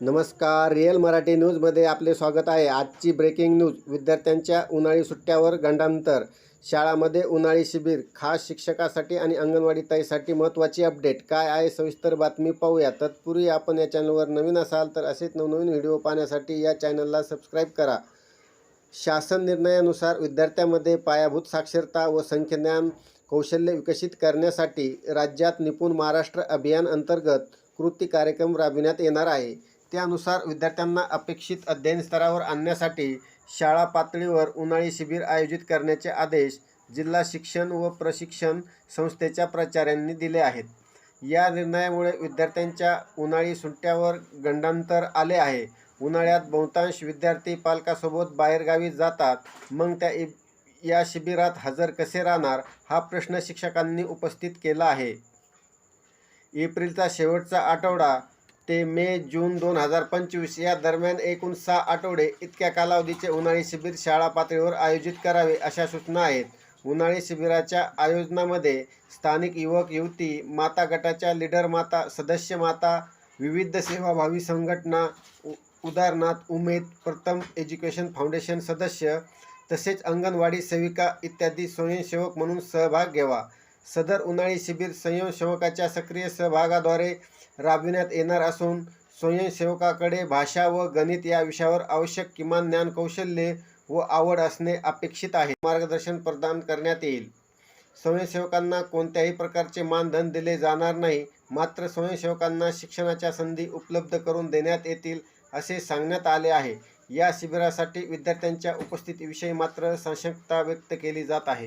नमस्कार. रिअल मराठी न्यूजमध्ये आपले स्वागत आहे. आजची ब्रेकिंग न्यूज विद्यार्थ्यांच्या उन्हाळी सुट्ट्यावर गंडांतर. शाळामध्ये उन्हाळी शिबिर खास शिक्षकासाठी आणि अंगणवाडी ताईसाठी महत्त्वाची अपडेट. काय आहे? सविस्तर बातमी पाहूया. तत्पूर्वी आपण या चॅनलवर नवीन असाल तर असेच नवनवीन व्हिडिओ पाहण्यासाठी या चॅनलला सबस्क्राईब करा. शासन निर्णयानुसार विद्यार्थ्यांमध्ये पायाभूत साक्षरता व संख्याज्ञान कौशल्य विकसित करण्यासाठी राज्यात निपुण महाराष्ट्र अभियान अंतर्गत कृती कार्यक्रम राबविण्यात येणार आहे. त्यानुसार विद्यार्थ्यांना अपेक्षित अध्ययन स्तरावर आणण्यासाठी शाळा पातळीवर उन्हाळी शिबिर आयोजित करण्याचे आदेश जिल्हा शिक्षण व प्रशिक्षण संस्थेच्या प्राचार्यांनी दिले आहेत. या निर्णयामुळे विद्यार्थ्यांच्या उन्हाळी सुट्ट्यावर गंडांतर आले आहे. उन्हाळ्यात बहुतांश विद्यार्थी पालकासोबत बाहेरगावी जातात. मग त्या इ या शिबिरात हजर कसे राहणार हा प्रश्न शिक्षकांनी उपस्थित केला आहे. एप्रिलचा शेवटचा आठवडा ते मे जून दोन हजार पंचवीस या दरम्यान एकूण सहा आठवडे इतक्या कालावधीचे उन्हाळी शिबिर शाळा पातळीवर आयोजित करावे अशा सूचना आहेत. उन्हाळी शिबिराच्या आयोजनामध्ये स्थानिक युवक युवती माता गटाच्या लीडर माता सदस्य माता विविध सेवाभावी संघटना उ उदाहरणार्थ उमेद प्रथम एज्युकेशन फाउंडेशन सदस्य तसेच अंगणवाडी सेविका इत्यादी स्वयंसेवक म्हणून सहभाग घ्यावा. सदर उन्हाळी शिबिर स्वयंसेवकाच्या सक्रिय सहभागाद्वारे राबविण्यात येणार असून स्वयंसेवकाकडे भाषा व गणित या विषयावर आवश्यक किमान ज्ञान कौशल्ये व आवड असणे अपेक्षित आहे. मार्गदर्शन प्रदान करण्यात येईल. स्वयंसेवकांना कोणत्याही प्रकारचे मानधन दिले जाणार नाही मात्र स्वयंसेवकांना शिक्षणाच्या संधी उपलब्ध करून देण्यात येतील असे सांगण्यात आले आहे. या शिबिरासाठी विद्यार्थ्यांच्या उपस्थितीविषयी मात्र संशंकता व्यक्त केली जात आहे.